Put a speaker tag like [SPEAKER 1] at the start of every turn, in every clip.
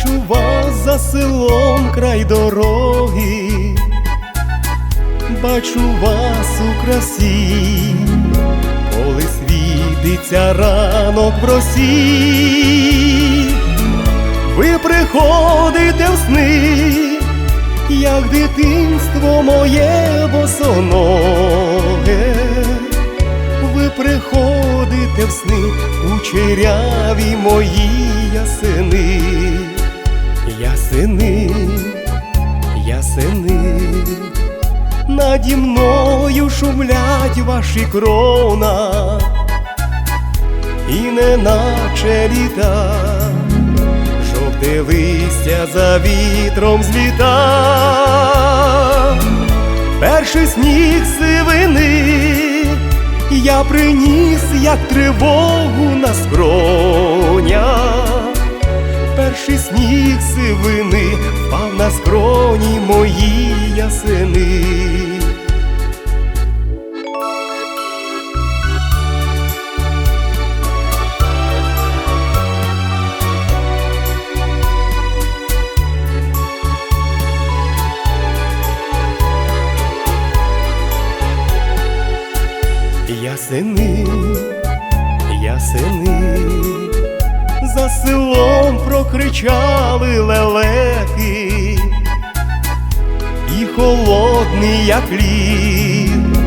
[SPEAKER 1] бачу вас за селом край дороги, бачу вас у красі, коли світиться ранок в росі, ви приходите в сни, як дитинство моє босоноге. Ви приходите в сни у черяві мої ясени, наді мною шумлять ваші крона, і неначе літа, жовте листя за вітром зліта, перший сніг сивини я приніс, як тривогу на скронях, перший сніг сивини впав на скроні мої ясени. Ясени, ясени, за селом прокричали лелеки, і холодний, як лід,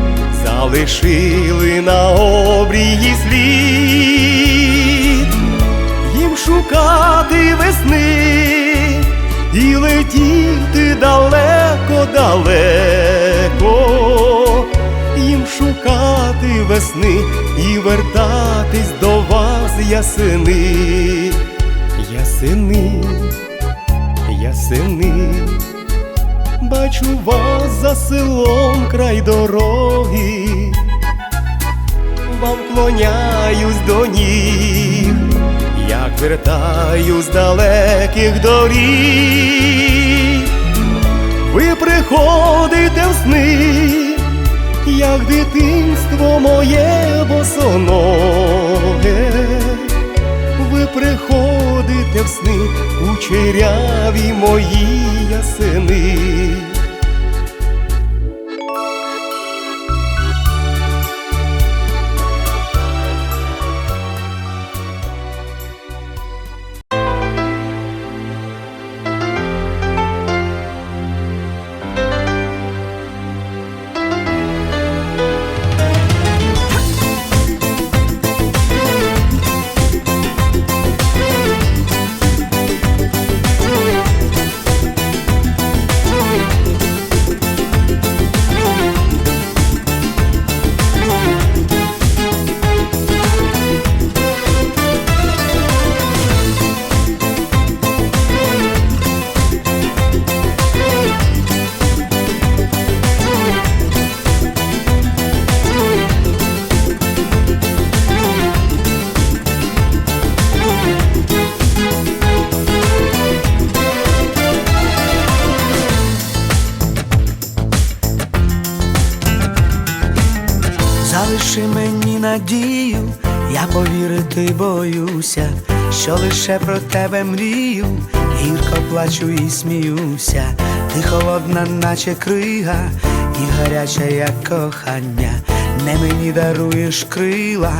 [SPEAKER 1] залишили на обрії слід, їм шукати весни і летіти далеко, далеко, їм шукати весни і вертатись до вас, ясени, ясени, ясени, бачу вас за селом край дороги, вам клоняюсь до ніг, як вертаю з далеких доріг, ви приходите в сни, як дитинство моє босоноге, ви приходите в сни у черяві мої ясени.
[SPEAKER 2] Надію, я повірити боюся, що лише про тебе мрію, гірко плачу і сміюся, ти холодна, наче крига, і гаряча, як кохання, не мені даруєш крила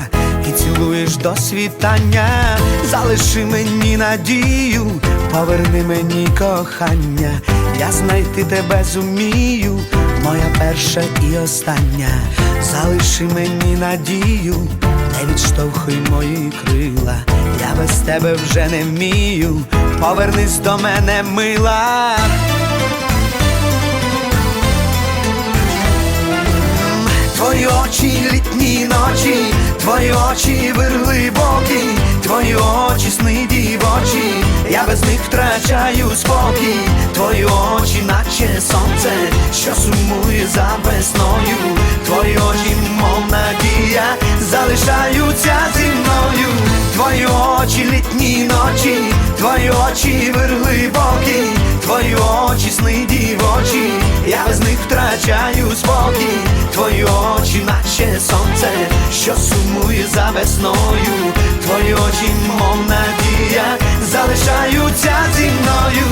[SPEAKER 2] і цілуєш до світання, залиши мені надію, поверни мені кохання, я знайти тебе зумію, моя перша і остання, залиши мені надію, не відштовхуй мої крила, я без тебе вже не вмію, повернись до мене, мила. Твої очі літні ночі, твої очі вирли боки, твої очі сни дівочі, я без них втрачаю спокій, твої очі, наче сонце, що сумує за весною, твої очі, мов надія, залишаються зі мною, твої очі літні ночі, твої очі вирли боки, твої очі сни дівочі, я без них втрачаю спокій, твої очі, наче сонце, що сумує за весною. Твої очі, мов надія, залишаються зі мною.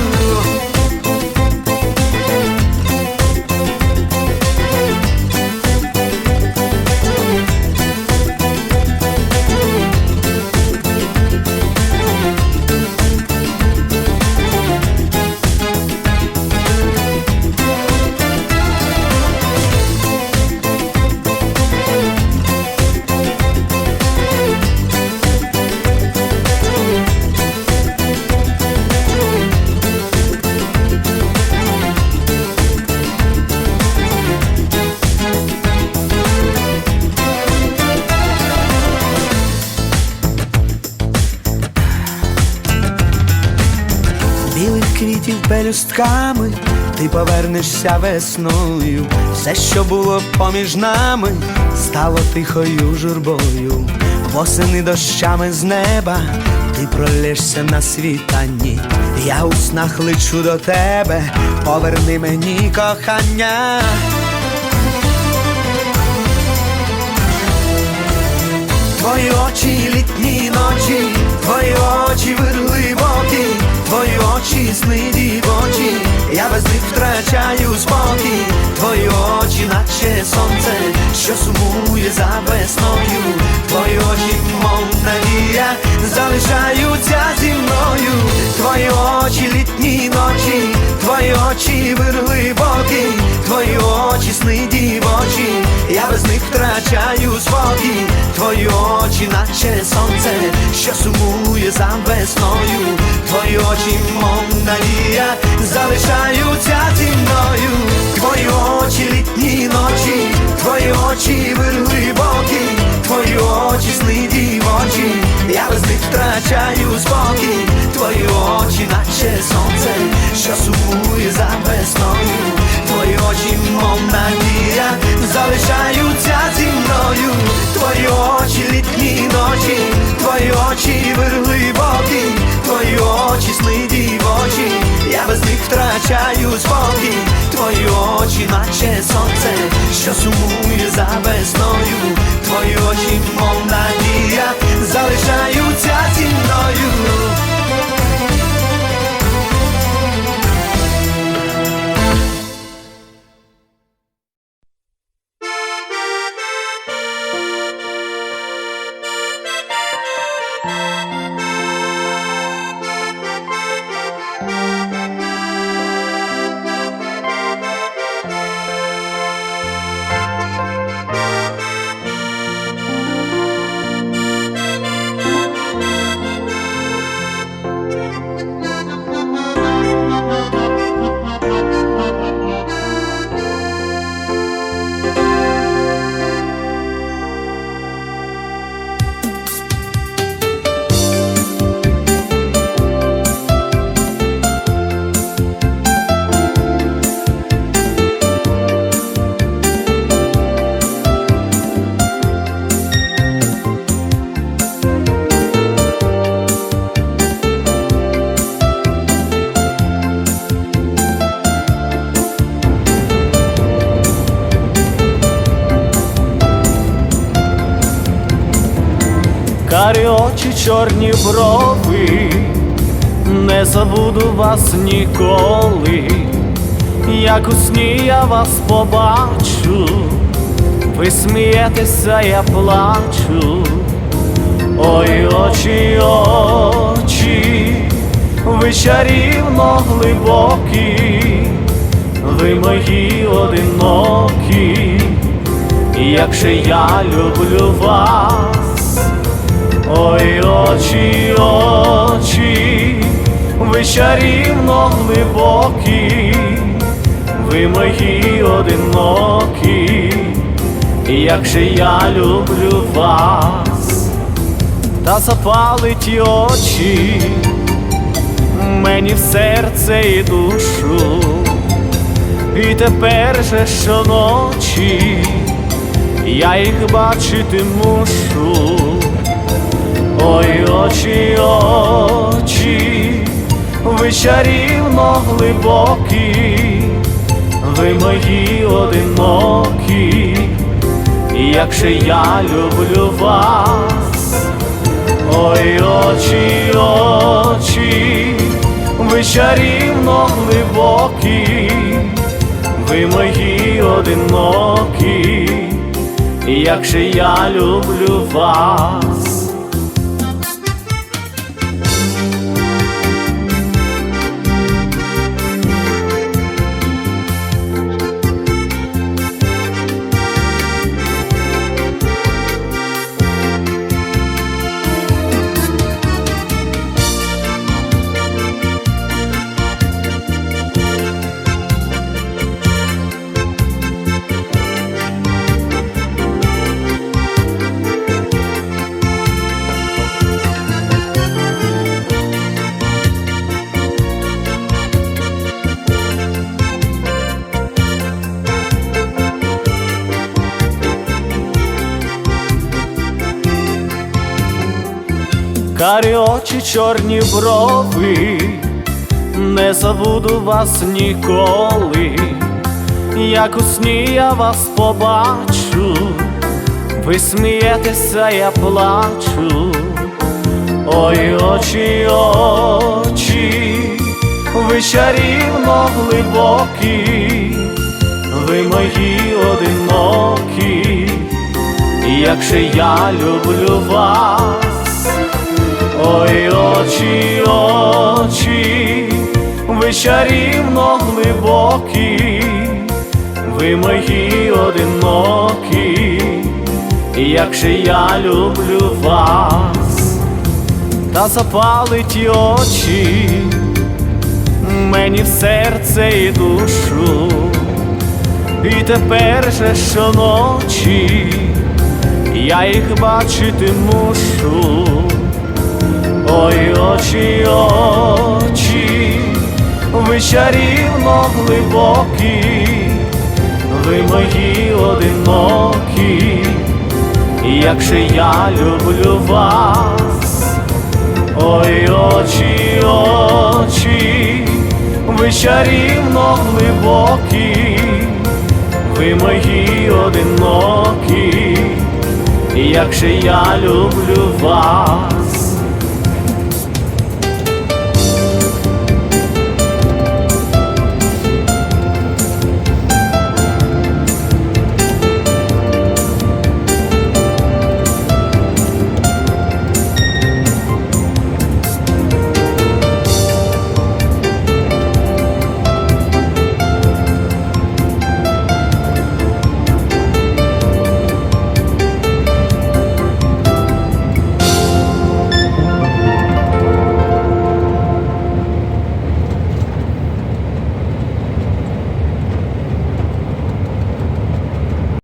[SPEAKER 2] Пелюстками, ти повернешся весною. Все, що було поміж нами, стало тихою журбою. Восени дощами з неба, ти пролишся на світанні. Я у снах лечу до тебе, поверни мені кохання. Твої очі літні ночі, твої очі вирливокі, твої очі сни дівочі, я без них втрачаю спокій, твої очі, наче сонце, що сумує за весною, твої очі, мов надія, залишаються зі мною, твої очі літні ночі, твої очі вирливокі, твої очі сни дівочі, я без них втрачаю спокій, твої очі, наче сонце, що сумує за весною, твої очі, мов надія, залишаються зі мною, твої очі літні ночі, твої очі вирглибокі, твої очі сни дівочі, я без них втрачаю спокій, твої очі, наче сонце, що сумує за весною, твої очі, мов надія, залишаються ночі, твої очі вирглибокі, твої очі сни дівочі, я без них втрачаю спокій, твої очі, наче сонце, що сумує за весною, Bye.
[SPEAKER 3] Карі очі, чорні брови, не забуду вас ніколи, як у сні я вас побачу, ви смієтеся, я плачу, ой, очі, очі, ви чарівно глибокі, ви мої одинокі, як же я люблю вас. Ой, очі, очі, ви чарівно глибокі, ви мої одинокі, як же я люблю вас, та запалить очі мені в серце і душу, і тепер же щоночі я їх бачити мушу. Ой, очі, очі, ви чарівно глибокі, ви мої одинокі, як же я люблю вас, ой, очі, очі, ви чарівно глибокі, ви мої одинокі, як же я люблю вас. Карі очі, чорні брови, не забуду вас ніколи, як у сні я вас побачу, ви смієтеся, я плачу, ой, очі, очі, ви чарівно глибокі, ви мої одинокі, як же я люблю вас. Ви чарівно глибокі, ви мої одинокі, як же я люблю вас, та запалить очі мені в серце і душу, і тепер же щоночі я їх бачити мушу. Ой, очі, очі, ви чарівно глибокі, ви мої одинокі, як же я люблю вас, ой, очі, очі, ви чарівно глибокі, ви мої одинокі, як же я люблю вас.